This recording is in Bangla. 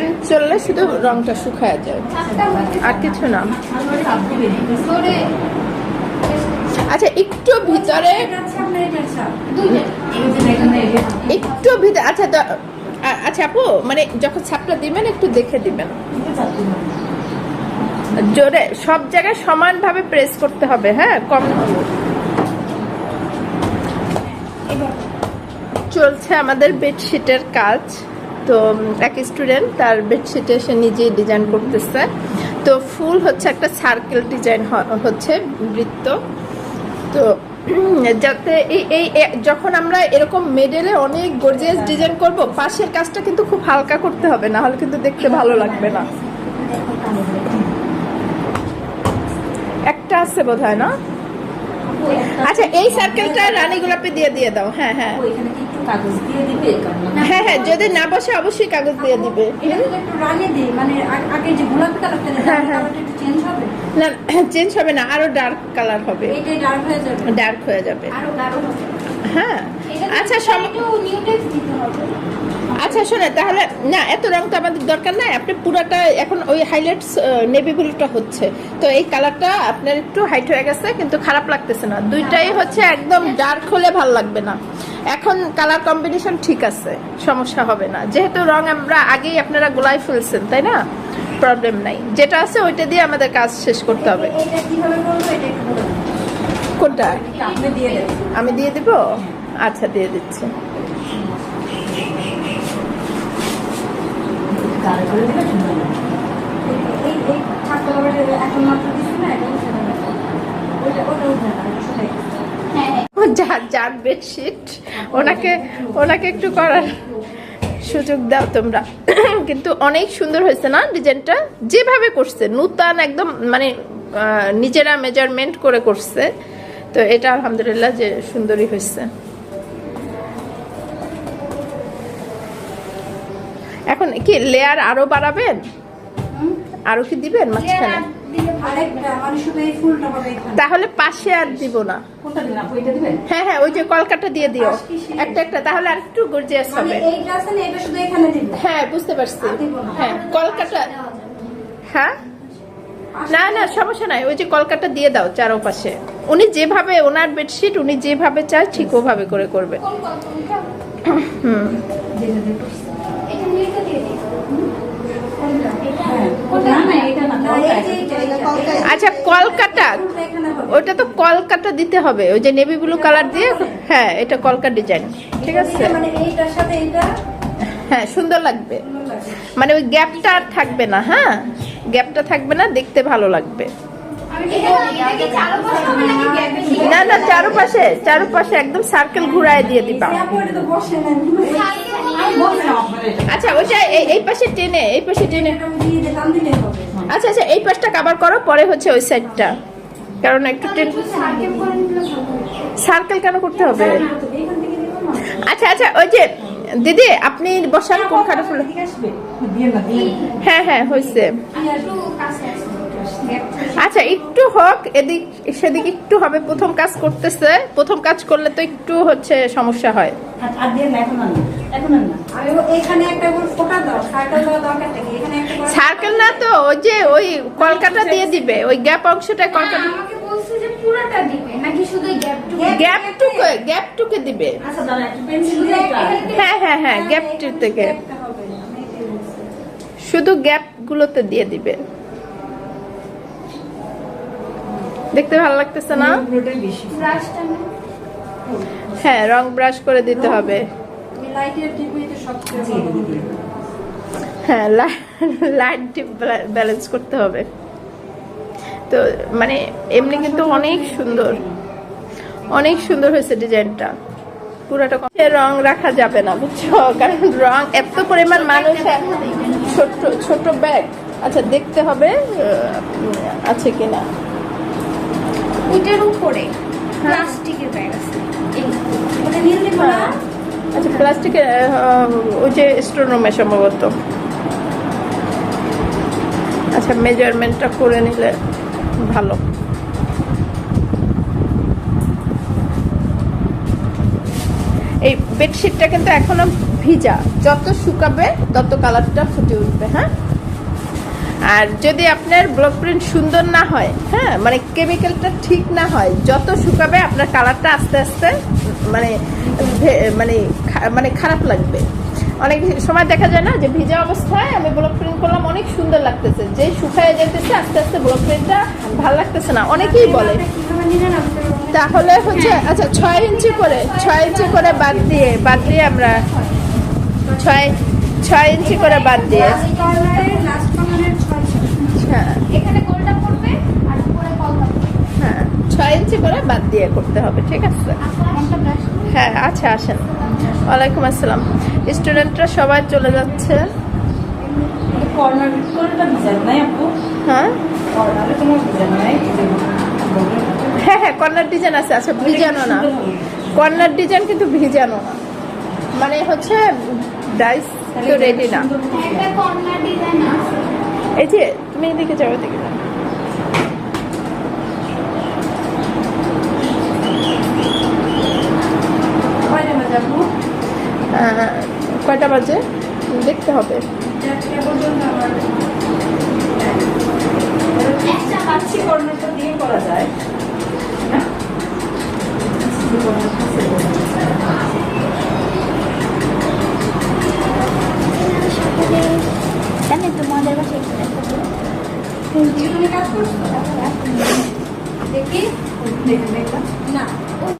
ফ্যান চললে শুধু রংটা শুকায় যায়। আর কিছু না। আচ্ছা একটু ভিতরে একটু ভিতরে আচ্ছা আচ্ছা আপু মানে যখন ছাপটা দিবেন, একটু দেখে দিবেন। জোরে, সব জায়গায় সমানভাবে প্রেস করতে হবে হ্যাঁ? কম চলছে আমাদের বেডশিটের কাজ। তো এক স্টুডেন্ট তার বেডশিটে সে নিজেই ডিজাইন করতেছে। তো ফুল হচ্ছে একটা সার্কেল ডিজাইন হচ্ছে বৃত্ত। তো যাতে এই এই যখন আমরা এরকম মেডেলে অনেক গর্জিয়াস ডিজাইন করব, পাশের কাজটা কিন্তু খুব হালকা করতে হবে, না হলে কিন্তু দেখতে ভালো লাগবে না। একটা আছে বোধ হয় না? আচ্ছা এই সার্কেলটা রানী গোলাপে দিয়ে দিয়ে দাও। হ্যাঁ হ্যাঁ। কাগজ দিয়ে দিবে হ্যাঁ হ্যাঁ যদি না বসে অবশ্যই কাগজ দিয়ে দিবে। একটু রাগে দিই মানে আগে যে গোলাপি কালারটা হ্যাঁ, হ্যাঁ। চেঞ্জ হবে? না চেঞ্জ হবে না আরও ডার্ক কালার হবে। ডার্ক হয়ে যাবে। ডার্ক হয়ে যাবে। আরও গাঢ় হবে। হ্যাঁ। আচ্ছা সব নিউ নিউটেক্স দিতে হবে। আচ্ছা শোনে তাহলে না এত রং তো আমাদের দরকার নাই। আপনি পুরাটা এখন ওই হাইলাইটস নেভি ব্লুটা হচ্ছে। তো এই কালারটা আপনার একটু হাইট হয়ে গেছে কিন্তু খারাপ লাগতেছে না। দুইটাই হচ্ছে একদম ডার্ক হলে ভালো লাগবে না। এখন কালার কম্বিনেশন ঠিক আছে সমস্যা হবে না। যেহেতু রং আমরা আগেই আপনারা গোলাই ফেলছেন তাই না? প্রবলেম নাই। যেটা আছে ওইটা দিয়ে আমাদের কাজ শেষ করতে হবে। কোনটা? আপনি দিয়ে দেবেন আমি দিয়ে দিব? আচ্ছা দিয়ে দিচ্ছি। যার বেডশিট ওনাকে ওনাকে একটু করার সুযোগ দাও তোমরা। কিন্তু অনেক সুন্দর হয়েছে না ডিজাইনটা? যেভাবে করছে, নূতন একদম মানে নিজেরা মেজারমেন্ট করে করছে। তো এটা আলহামদুলিল্লাহ যে সুন্দরই হয়েছে। এখন কি লেয়ার আরও বাড়াবেন? আরও কি দিবেন মাঝখানে? মানে তাহলে পাশে আর দিব না। হ্যাঁ হ্যাঁ ওই যে কলকাতা দিয়ে দিও। একটা একটা তাহলে আর একটু গর্জিয়াস মানে হবে। হ্যাঁ বুঝতে পারছি। হ্যাঁ কলকাটা হ্যাঁ? না না সমস্যা নাই। ওই যে কলকাতা দিয়ে দাও চারপাশে। উনি যেভাবে ওনার বেডশিট উনি যেভাবে চায় ঠিক ওভাবে করে করবে। হুম। আচ্ছা কলকাতা। ওটা তো কলকাতা দিতে হবে। ওই যে নেভি ব্লু কালার দিয়ে হ্যাঁ এটা কলকাতা ডিজাইন ঠিক আছে? মানে এইটার সাথে এইটা হ্যাঁ সুন্দর লাগবে। মানে ওই গ্যাপটা আর থাকবে না হ্যাঁ? গ্যাপটা থাকবে না দেখতে ভালো লাগবে। না না চারপাশে চারপাশে একদম সার্কেল ঘুরায় দিয়ে দিবা। আচ্ছা ওইটা এই পাশে টেনে এই পাশে টেনে। আচ্ছা আচ্ছা এই পাশটা কভার করো পরে হচ্ছে ওই সাইডটা কারণ একটু টেন সার্কেল কেন করতে হবে? আচ্ছা আচ্ছা ওই যে দিদি আপনি বসান কোনখানে ফুল এদিকে আসবে? দিয়ে না, দিয়ে না। হ্যাঁ হ্যাঁ হয়েছে আচ্ছা একটু হোক এদিক সেদিক একটু হবে প্রথম কাজ করতেছে প্রথম কাজ করলে তো একটু হচ্ছে সমস্যা হয় আর- আর দিয়ে না, এখন আর না। এখন আর না। আমি ও- এখানে একটা করে ফোঁটা দাও সার্কেল দেওয়া দরকার থাকে এখানে একটা করে- সার্কেল না তো ওই যে ওই কলকাতা দিয়ে দিবে ওই গ্যাপ অংশটা না, কলকাতা আমাকে বলছে দিবে গ্যাপটুকু গ্যাপ টুকে গ্যাপ টুকে দিবে আচ্ছা একটা- হ্যাঁ হ্যাঁ হ্যাঁ গ্যাপ থেকে। শুধু গ্যাপ গুলোতে দিয়ে দিবে দেখতে ভালো লাগতেছে না? হ্যাঁ রং ব্রাশ করে দিতে হবে। হ্যাঁ লাইট ব্যালেন্স করতে হবে। তো মানে এমনি কিন্তু অনেক সুন্দর। অনেক সুন্দর হয়েছে ডিজাইনটা। পুরোটা কম- রং রাখা যাবে না বুঝছ? কারণ রং এত পরিমাণ মানুষ ছোট ছোট ব্যাগ। আচ্ছা দেখতে হবে আছে কিনা। ওইটার উপরে প্লাস্টিকের ব্যাগ আছে। এই ওটা নিয়ে নিবো না? আচ্ছা প্লাস্টিকের ওই যে স্টোর রুমে সম্ভবত। আচ্ছা মেজারমেন্টটা করে নিলে ভালো। এই বেডশিটটা কিন্তু এখনও ভিজা। যত শুকাবে তত কালারটা ফুটে উঠবে হ্যাঁ? আর যদি আপনার ব্লক প্রিন্ট সুন্দর না হয় হ্যাঁ মানে কেমিক্যালটা ঠিক না হয় যত শুকাবে আপনার কালারটা আস্তে আস্তে মানে মানে মানে খারাপ লাগবে। অনেক সময় দেখা যায় না যে ভিজা অবস্থায় আমি ব্লক প্রিন্ট করলাম অনেক সুন্দর লাগতেছে। যে শুকায় যেতেছে আস্তে আস্তে ব্লক প্রিন্টটা ভালো লাগতেছে না। অনেকেই বলে। তাহলে হচ্ছে আচ্ছা ছয় ইঞ্চি করে ছয় ইঞ্চি করে বাদ দিয়ে বাদ দিয়ে আমরা ছয় ছয় ইঞ্চি করে বাদ দিয়ে কর্নারের লাস্ট কর্নারের ছয় ছয় হ্যাঁ এখানে গোলটা পড়বে আর উপরে কলটা পড়বে হ্যাঁ ছয় ইঞ্চি করে বাদ দিয়ে করতে হবে ঠিক আছে? হ্যাঁ আচ্ছা আসেন। ওয়ালাইকুম আসসালাম। স্টুডেন্টরা সবাই চলে যাচ্ছে। হ্যাঁ? হ্যাঁ হ্যাঁ কর্নার ডিজাইন আছে। আচ্ছা ভিজানো না। কর্নার ডিজাইন কিন্তু ভিজানো না। মানে হচ্ছে ডাইস তো রেডি না। এই যে তুমি এদিকে যাও এদিকে যাও। বাজে কয়টা বাজে? দেখতে হবে। করা যায়।